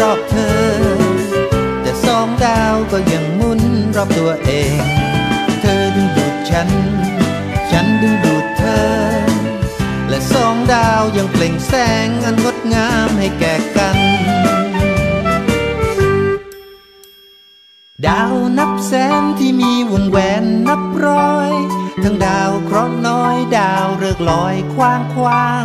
รอบเธอ แต่สองดาวก็ยังมุนรอบตัวเอง เธอดึงดูดฉัน ฉันดึงดูดเธอ และสองดาวยังเปล่งแสงอันงดงามให้แก่กัน ดาวนับแสนที่มีวงแหวนนับร้อย ทั้งดาวเคราะห์น้อยดาวเริกลอยคว้างคว้าง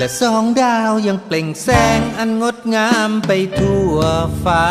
และสองดาวยังเปล่งแสงอันงดงามไปทั่วฟ้า